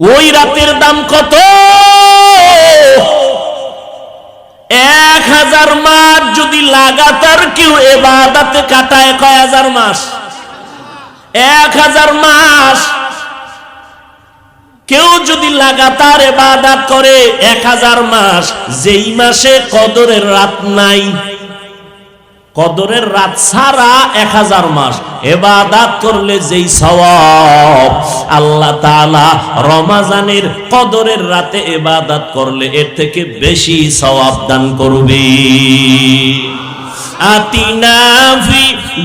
ওই রাতের দাম কত? এক হাজার মাস যদি লাগাতার কেউ এবাদাতে কাটায় কয় হাজার মাস? এক হাজার মাস কেউ যদি লাগাতার এবাদাত করে এক হাজার মাস, যেই মাসে কদরের রাত নাই। কদরের রাত সারা এক হাজার মাস। এবাদাত করলে যেই সওয়াব, আল্লাহ তাআলা রমাজানের কদরের রাতে এবাদাত করলে এর থেকে বেশি সওয়াব দান করবে। আতিনা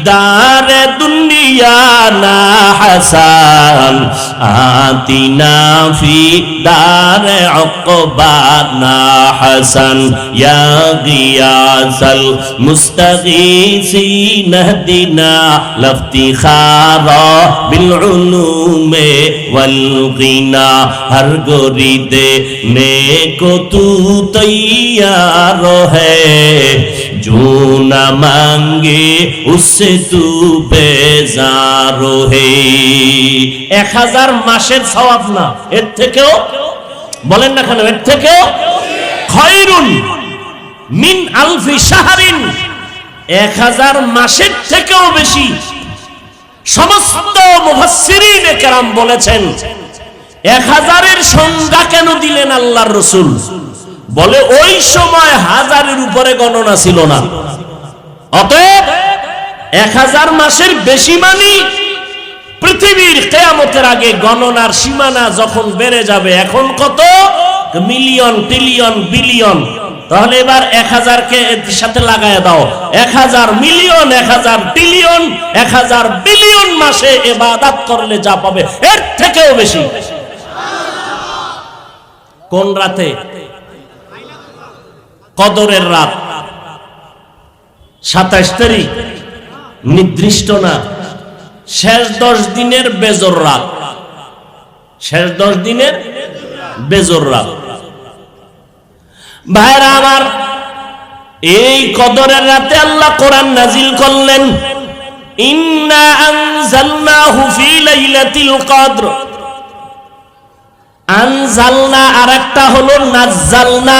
دار دنیا نا حسان آتنا فی دار عقبا نا حسن یا غیاز المستغیثی نهدنا لافتخارا بالعلوم والغنا ہر گوری دینے کو تو تیار ہے جو نہ مانگے اس سے তু বেজারো হে এক হাজার মাসের না, এর থেকেও, বলেন না কেন, এর থেকেও খয়রুন মিন আলফি সাহারিন এক হাজার মাসের থেকেও বেশি সমস্ত মুফাসসিরিন কেরাম বলেছেন, এক হাজারের সংজ্ঞা কেন দিলেন আল্লাহর রসুল? বলে ওই সময় হাজারের উপরে গণনা ছিল না। অতএব এক হাজার মাসের বেশি মানি পৃথিবীর কেয়ামতের আগে গণনার সীমানা যখন বেড়ে যাবে, এখন কত? Million trillion billion. তাহলে এবার এক হাজারকে এর সাথে দাও। এক হাজার মিলিয়ন, এক হাজার ট্রিলিয়ন এক হাজার বিলিয়ন মাসে করলে যা পাবে, এর থেকেও বেশি। কোন রাতে? কদরের রাত। সাতাশ তারিখ। নির্দিষ্ট না। শেষ দশ দিনের বেজর রাত। শেষ দশ দিনের বেজর রাত। ভাইরা আমার, এই কদরের রাতে আল্লাহ কোরআন নাজিল করলেন আনজালনা আরেকটা হলো নাজ্জালনা।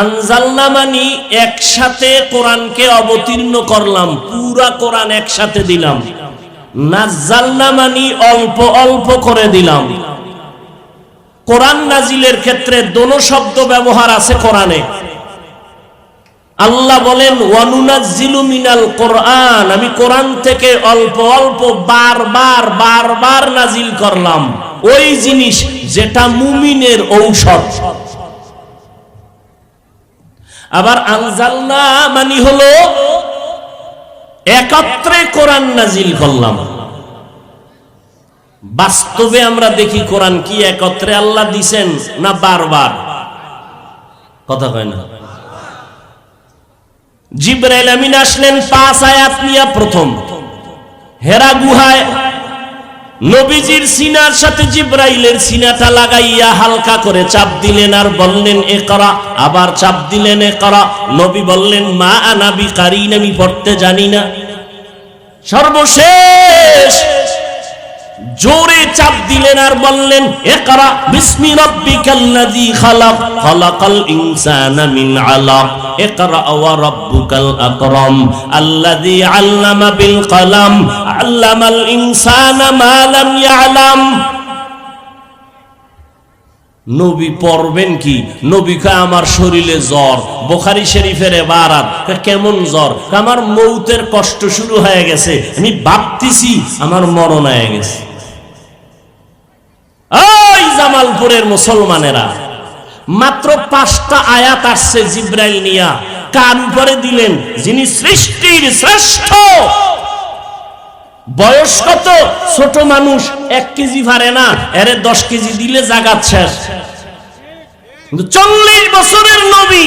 আনজালনা মানি একসাথে কোরআনকে অবতীর্ণ করলাম, পুরা কোরআন একসাথে দিলাম। নাজ্জালনা মানি অল্প অল্প করে দিলাম। কোরআন নাজিলের ক্ষেত্রে দোনো শব্দ ব্যবহার আছে কোরআনে। আল্লাহ বলেন, ওয়ানুনাজ্জিলু মিনাল কোরআন। আমি কোরআন থেকে অল্প অল্প বারবার বারবার নাজিল করলাম। ওই জিনিস যেটা মুমিনের ঔষধ। আবার আনজালনা মানি হলো, একত্রে কোরআন নাজিল করলাম। বাস্তবে আমরা দেখি কোরআন কি একত্রে আল্লাহ দিছেন না বারবার? কথা কয় না। জিব্রাইল আমিন আসলেন, পাঁচ আয়াত নিয়া প্রথম। হেরা গুহায় নবীজির সিনার সাথে জিব্রাইলের সিনাটা লাগাইয়া হালকা করে চাপ দিলেন আর বললেন, এ করা। আবার চাপ দিলেন, এ করা। নবী বললেন, মা আনাবি কারিন আমি পড়তে জানি না। সর্বশেষ জোরে চাপ দিলেন আর বললেন একরা বিসমি রাব্বিকাল্লাযী খালাক, খালাকাল ইনসানা মিন আলাক ওয়া আকরাম আল্লামা বিল কলাম, আল্লামাল ইনসানা মা লাম ইয়ালাম। নবী পড়বেন কি? নবী কয়, আমার শরীরে জ্বর, বোখারি শরীফের এবারাত কেমন জ্বর? আমার মৌতের কষ্ট শুরু হয়ে গেছে, আমি ভাবতেছি আমার মরণ হয়ে গেছে। জামালপুরের মুসলমানেরা। মাত্র পাঁচটা আয়াত আসছে জিব্রাইল নিয়া। কান উপরে দিলেন? যিনি সৃষ্টির শ্রেষ্ঠ। বয়স কত? ছোট মানুষ এক কেজি পারে না, এরে দশ কেজি দিলে চল্লিশ বছরের নবী,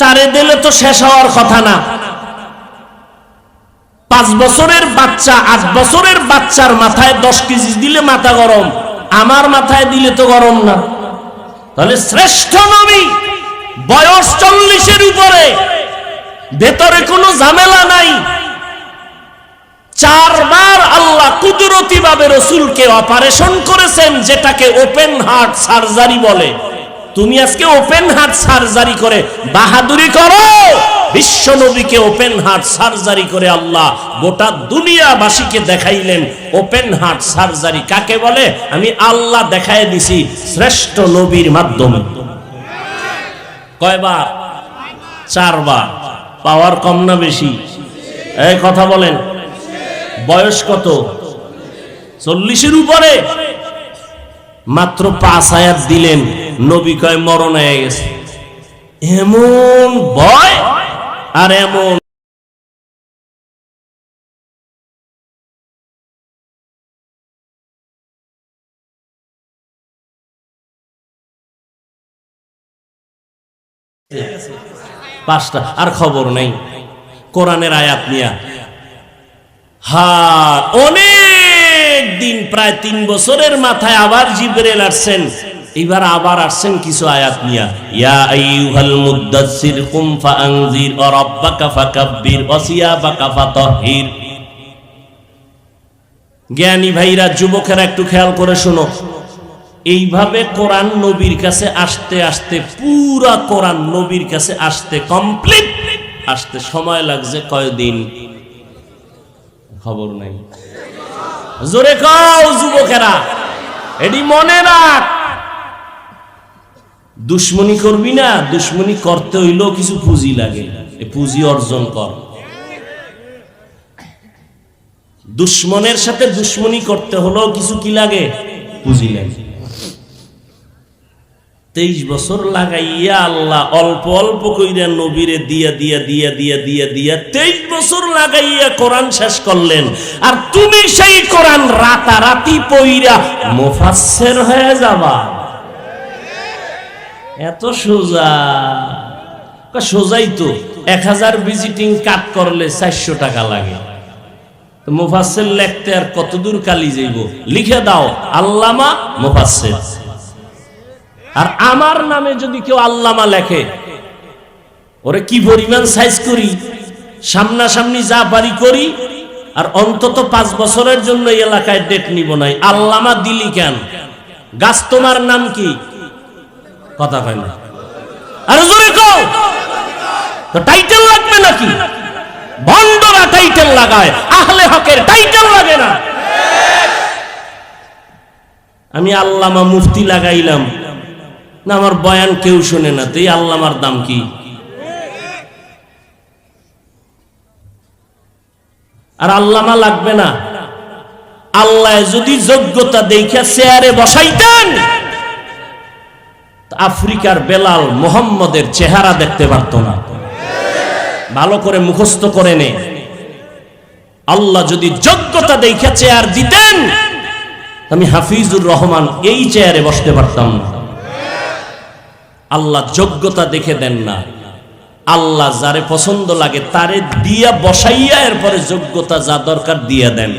তারে দিলে তো শেষ হওয়ার কথা না। পাঁচ বছরের বাচ্চা, আট বছরের বাচ্চার মাথায় দশ কেজি দিলে মাথা গরম। আমার মাথায় দিলে তো গরম না। তাহলে শ্রেষ্ঠ নবী বয়স চল্লিশের উপরে, ভেতরে কোনো ঝামেলা নাই। চারবার আল্লাহ কুদরতি ভাবে রসুলকে অপারেশন করেছেন, যেটাকে ওপেন হার্ট সার্জারি বলে। তুমি আজকে ওপেন হার্ট সার্জারি করে বাহাদুরি করো। বিশ্ব নবীকে ওপেন হার্ট সার্জারি করে আল্লাহ গোটা দুনিয়াবাসীকে দেখাইলেন ওপেন হার্ট সার্জারি কাকে বলে? আমি আল্লাহ দেখাই দিছি শ্রেষ্ঠ নবীর মাধ্যমে। কয়বার? চারবার। পাওয়ার কম না বেশি? এই কথা বলেন। বয়স কত? চল্লিশের উপরে। মাত্র পাঁচ আয়াত দিলেন, নবী কয় মরণ হয়ে গেছে। এমন ভয় আর এমন পাঁচটা, আর খবর নেই। কোরআনের আয়াত নিয়া। হা, অনেক দিন, প্রায় তিন বছরের মাথায় আবার জিবরেল আসছেন। এবার আবার আসছেন কিছু আয়াত নিয়া। ইয়া আইয়ুহাল মুদ্দাসসির কুম ফাআনজির ওয়া রাব্বাকা ফাকাব্বির ওয়া সিয়াবাকা ফাতাহহির। জ্ঞানী ভাইরা, যুবকেরা একটু খেয়াল করে শোনো। এইভাবে কোরআন নবীর কাছে আসতে আসতে, পুরা কোরআন নবীর কাছে আসতে কমপ্লিট আসতে সময় লাগছে কয়দিন? খবর নাই। জোরে কও যুবকেরা এটি মনে রাখ। দুশ্মনী করবি না, দুশ্মনী করতে হইলেও কিছু পুঁজি লাগে। পুঁজি অর্জন কর। দুশ্মনের সাথে দুশ্মনী করতে হলেও কিছু কি লাগে? পুঁজি লাগে। তেইশ বছর লাগাইয়া আল্লাহ অল্প অল্প কইরা নবীরে দিয়া দিয়া দিয়া দিয়া দিয়া দিয়া তেইশ বছর লাগাইয়া কোরআন শেষ করলেন। আর তুমি সেই কোরআন রাতারাতি পইরা মুফাসসির হয়ে যাবা। এত সোজা। সোজাই তো। এক হাজার ভিজিটিং কাট করলে চারশো টাকা লাগে। তো মুফাসসির লিখতে আর কতদূর কালি যাইব? লিখে দাও, আল্লামা মুফাসসির আর আমার নামে যদি কেউ আল্লামা লেখে, ওরে কি পরিমাণ সাইজ করি? সামনাসামনি যা পারি করি, আর অন্তত পাঁচ বছরের জন্য এলাকায় ডেট নিব নাই। আল্লামা দিলি কেন? গাছ তোমার নাম কি? কথা হয় না। আরে জোরে কও। তো টাইটেল লাগবে নাকি? ভণ্ডরা টাইটেল লাগায়, আহলে হকের টাইটেল লাগে না। আমি আল্লামা মুফতি লাগাইলাম। না, আমার বয়ান কেউ শোনে না। তো আল্লামার দাম কি? আর আল্লামা লাগবে না। আল্লাহ যদি যোগ্যতা দেখে চেয়ারে বসাইতেন আফ্রিকার বেলাল মোহাম্মদের চেহারা দেখতে পারত না। ভালো করে মুখস্থ করে নে। আল্লাহ যদি যোগ্যতা দেখে চেয়ার দিতেন, আমি হাফিজুর রহমান এই চেয়ারে বসতে পারতাম না। আল্লাহ যোগ্যতা দেখে দেন না। আল্লাহ যারে পছন্দ লাগে তারে দিয়া বসাইয়া এরপরে যোগ্যতা যা দরকার দিয়া দেন।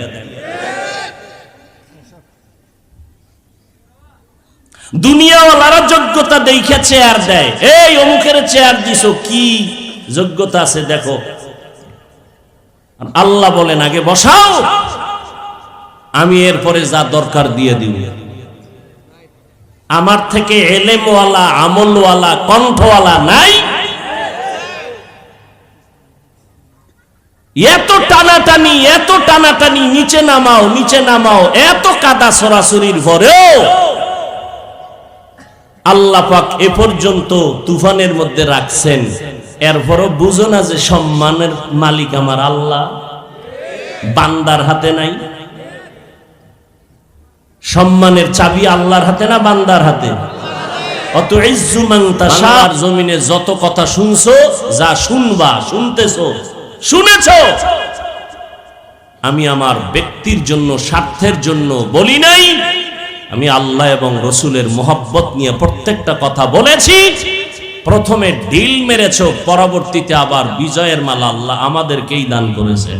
দুনিয়াওয়ালারা যোগ্যতা দেখে চেয়ার দেয়। এই অমুকের চেয়ার দিছ, কি যোগ্যতা আছে দেখো। আল্লাহ বলেন, আগে বসাও, আমি এরপরে যা দরকার দিয়ে দিব। আমার থেকে এলেমওয়ালা, আমলওয়ালা, কণ্ঠওয়ালা নাই। এত টানাটানি এত টানাটানি, নিচে নামাও নিচে নামাও, এত কাদা সরাসরির পরেও আল্লাহ পাক এ পর্যন্ত তুফানের মধ্যে রাখছেন। এরপরও বুঝো না যে সম্মানের মালিক আমার আল্লাহ। বান্দার হাতে নাই। সম্মানের চাবি আল্লাহর হাতে না বান্দার হাতে? জমিনে যত কথা শুনছো, যা শুনবা, শুনতেছো, শুনেছো, আমি আমার ব্যক্তির জন্য, স্বার্থের জন্য বলি নাই। আমি আল্লাহ এবং রসুলের মোহব্বত নিয়ে প্রত্যেকটা কথা বলেছি। প্রথমে ঢিল মেরেছ, পরবর্তীতে আবার বিজয়ের মালা আল্লাহ আমাদেরকেই দান করেছে।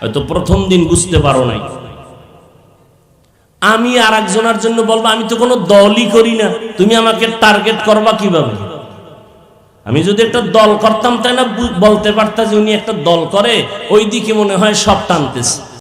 হয়তো প্রথম দিন বুঝতে পারো নাই। আমি আর একজনের জন্য বলব, আমি তো কোনো দলই করি না। তুমি আমাকে টার্গেট করবা কীভাবে? আমি যদি একটা দল করতাম, তাই না বলতে পারতাম যে উনি একটা দল করে ওই দিকে মনে হয় সব টানতেছে।